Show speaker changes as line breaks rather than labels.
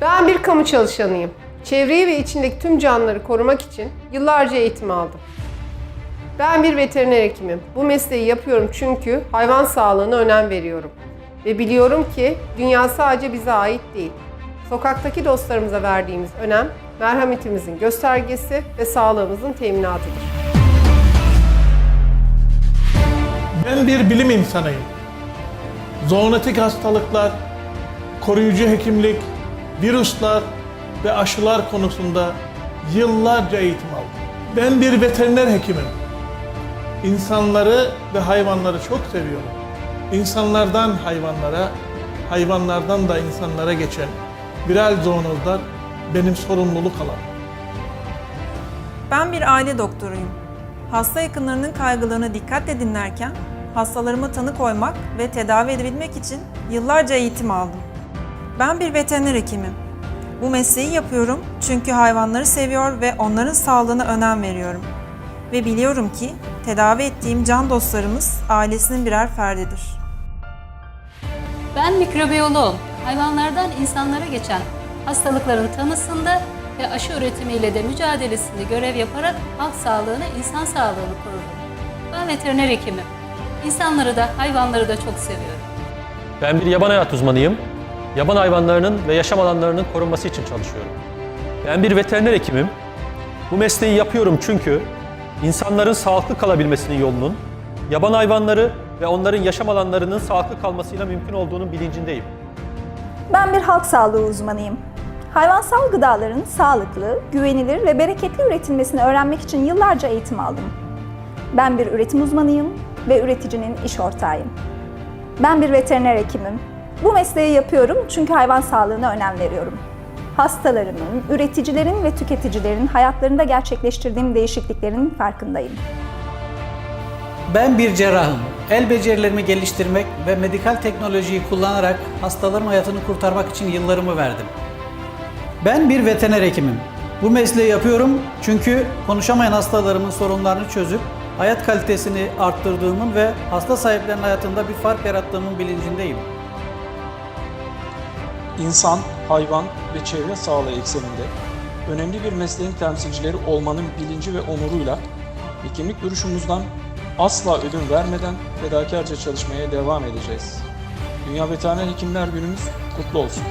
Ben bir kamu çalışanıyım. Çevreyi ve içindeki tüm canlıları korumak için yıllarca eğitim aldım. Ben bir veteriner hekimim. Bu mesleği yapıyorum çünkü hayvan sağlığına önem veriyorum. Ve biliyorum ki dünya sadece bize ait değil. Sokaktaki dostlarımıza verdiğimiz önem, merhametimizin göstergesi ve sağlığımızın teminatıdır.
Ben bir bilim insanıyım. Zoonotik hastalıklar, koruyucu hekimlik, virüsler ve aşılar konusunda yıllarca eğitim aldım. Ben bir veteriner hekimim. İnsanları ve hayvanları çok seviyorum. İnsanlardan hayvanlara, hayvanlardan da insanlara geçen viral zoonozlar benim sorumluluk alanım.
Ben bir aile doktoruyum. Hasta yakınlarının kaygılarını dikkatle dinlerken hastalarıma tanı koymak ve tedavi edebilmek için yıllarca eğitim aldım. Ben bir veteriner hekimim. Bu mesleği yapıyorum çünkü hayvanları seviyor ve onların sağlığına önem veriyorum. Ve biliyorum ki tedavi ettiğim can dostlarımız ailesinin birer ferdidir.
Ben mikrobiyoloğum. Hayvanlardan insanlara geçen hastalıkların tanısında ve aşı üretimiyle de mücadelesinde görev yaparak halk sağlığını, insan sağlığını korurum. Ben veteriner hekimim. İnsanları da hayvanları da çok seviyorum.
Ben bir yaban hayat uzmanıyım. Yaban hayvanlarının ve yaşam alanlarının korunması için çalışıyorum. Ben bir veteriner hekimim. Bu mesleği yapıyorum çünkü insanların sağlıklı kalabilmesinin yolunun yaban hayvanları ve onların yaşam alanlarının sağlıklı kalmasıyla mümkün olduğunun bilincindeyim.
Ben bir halk sağlığı uzmanıyım. Hayvansal gıdaların sağlıklı, güvenilir ve bereketli üretilmesini öğrenmek için yıllarca eğitim aldım. Ben bir üretim uzmanıyım ve üreticinin iş ortağıyım. Ben bir veteriner hekimim. Bu mesleği yapıyorum çünkü hayvan sağlığına önem veriyorum. Hastalarımın, üreticilerin ve tüketicilerin hayatlarında gerçekleştirdiğim değişikliklerin farkındayım.
Ben bir cerrahım. El becerilerimi geliştirmek ve medikal teknolojiyi kullanarak hastaların hayatını kurtarmak için yıllarımı verdim. Ben bir veteriner hekimim. Bu mesleği yapıyorum çünkü konuşamayan hastalarımın sorunlarını çözüp hayat kalitesini arttırdığımın ve hasta sahiplerinin hayatında bir fark yarattığımın bilincindeyim.
İnsan, hayvan ve çevre sağlığı ekseninde önemli bir mesleğin temsilcileri olmanın bilinci ve onuruyla hekimlik duruşumuzdan asla ödün vermeden fedakarca çalışmaya devam edeceğiz. Dünya Veteriner Hekimler Günümüz kutlu olsun.